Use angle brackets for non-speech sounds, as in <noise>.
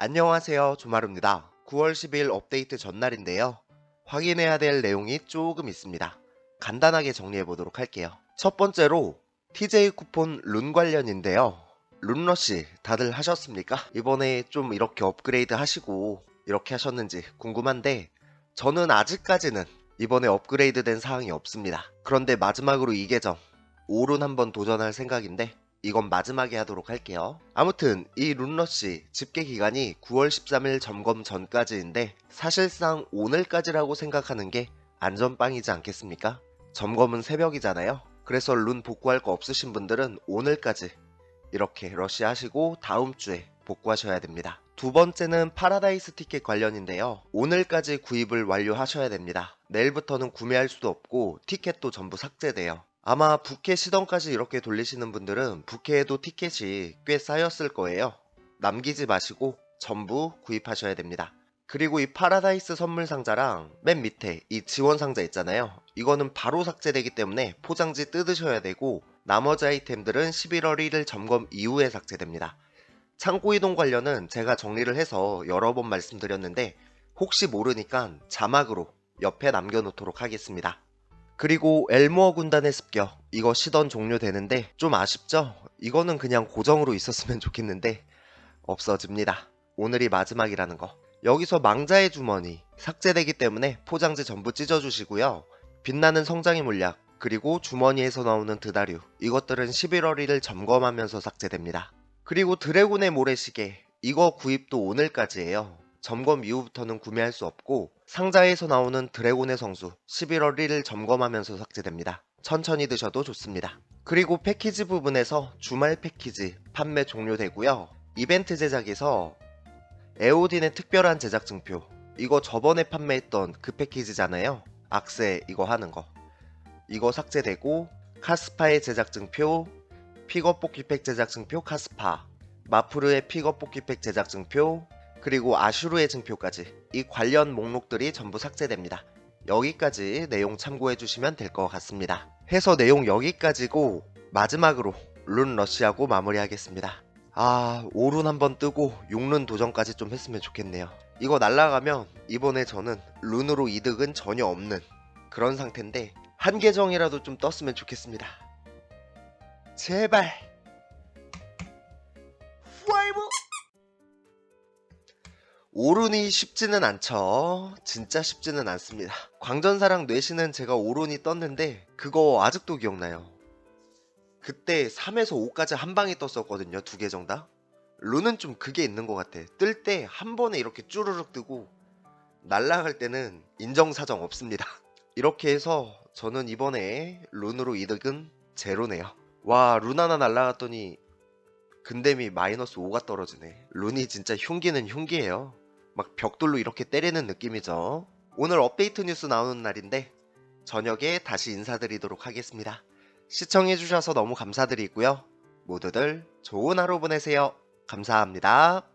안녕하세요. 조마루입니다. 9월 10일 업데이트 전날인데요. 확인해야 될 내용이 조금 있습니다. 간단하게 정리해 보도록 할게요. 첫 번째로 TJ 쿠폰 룬 관련인데요. 룬러시 다들 하셨습니까? 이번에 좀 이렇게 업그레이드 하시고 이렇게 하셨는지 궁금한데 저는 아직까지는 이번에 업그레이드 된 사항이 없습니다. 그런데 마지막으로 이 계정 5룬 한번 도전할 생각인데 이건 마지막에 하도록 할게요. 아무튼 이 룬러시 집계 기간이 9월 13일 점검 전까지인데 사실상 오늘까지라고 생각하는 게 안전빵이지 않겠습니까? 점검은 새벽이잖아요. 그래서 룬 복구할 거 없으신 분들은 오늘까지 이렇게 러시 하시고 다음 주에 복구하셔야 됩니다. 두 번째는 파라다이스 티켓 관련인데요. 오늘까지 구입을 완료하셔야 됩니다. 내일부터는 구매할 수도 없고 티켓도 전부 삭제돼요. 아마 부캐 시던까지 이렇게 돌리시는 분들은 부캐에도 티켓이 꽤 쌓였을 거예요. 남기지 마시고 전부 구입하셔야 됩니다. 그리고 이 파라다이스 선물 상자랑 맨 밑에 이 지원 상자 있잖아요. 이거는 바로 삭제되기 때문에 포장지 뜯으셔야 되고 나머지 아이템들은 11월 1일 점검 이후에 삭제됩니다. 창고 이동 관련은 제가 정리를 해서 여러 번 말씀드렸는데 혹시 모르니까 자막으로 옆에 남겨놓도록 하겠습니다. 그리고 엘모어 군단의 습격 이거 시던 종료되는데 좀 아쉽죠? 이거는 그냥 고정으로 있었으면 좋겠는데 없어집니다. 오늘이 마지막이라는 거. 여기서 망자의 주머니 삭제되기 때문에 포장지 전부 찢어주시고요. 빛나는 성장의 물약 그리고 주머니에서 나오는 드다류 이것들은 11월 1일 점검하면서 삭제됩니다. 그리고 드래곤의 모래시계 이거 구입도 오늘까지예요. 점검 이후부터는 구매할 수 없고 상자에서 나오는 드래곤의 성수 11월 1일 점검하면서 삭제됩니다. 천천히 드셔도 좋습니다. 그리고 패키지 부분에서 주말 패키지 판매 종료되고요. 이벤트 제작에서 에오딘의 특별한 제작 증표 이거 저번에 판매했던 그 패키지잖아요. 악세 이거 하는 거 이거 삭제되고 카스파의 제작 증표 픽업 뽑기팩 제작 증표 카스파 마프르의 픽업 뽑기팩 제작 증표 그리고 아슈르의 증표까지 이 관련 목록들이 전부 삭제됩니다. 여기까지 내용 참고해 주시면 될 것 같습니다. 해서 내용 여기까지고 마지막으로 룬 러시하고 마무리하겠습니다. 아, 5룬 한번 뜨고 6룬 도전까지 좀 했으면 좋겠네요. 이거 날라가면 이번에 저는 룬으로 이득은 전혀 없는 그런 상태인데 한 계정이라도 좀 떴으면 좋겠습니다. 제발. 오run이 쉽지는 않죠. 진짜 쉽지는 않습니다. 광전사랑 뇌신은 제가 오run이 떴는데 그거 아직도 기억나요. 그때 3에서 5까지 한 방에 떴었거든요. 두 계정 다. 룬은 좀 그게 있는 것 같아. 뜰 때 한 번에 이렇게 쭈르륵 뜨고 날라갈 때는 인정사정 없습니다. <laughs> 이렇게 해서 저는 이번에 룬으로 이득은 제로네요. 와, 룬 하나 날라갔더니 근댐이 마이너스 5가 떨어지네. 룬이 진짜 흉기는 흉기예요. 막 벽돌로 이렇게 때리는 느낌이죠. 오늘 업데이트 뉴스 나오는 날인데 저녁에 다시 인사드리도록 하겠습니다. 시청해주셔서 너무 감사드리고요. 모두들 좋은 하루 보내세요. 감사합니다.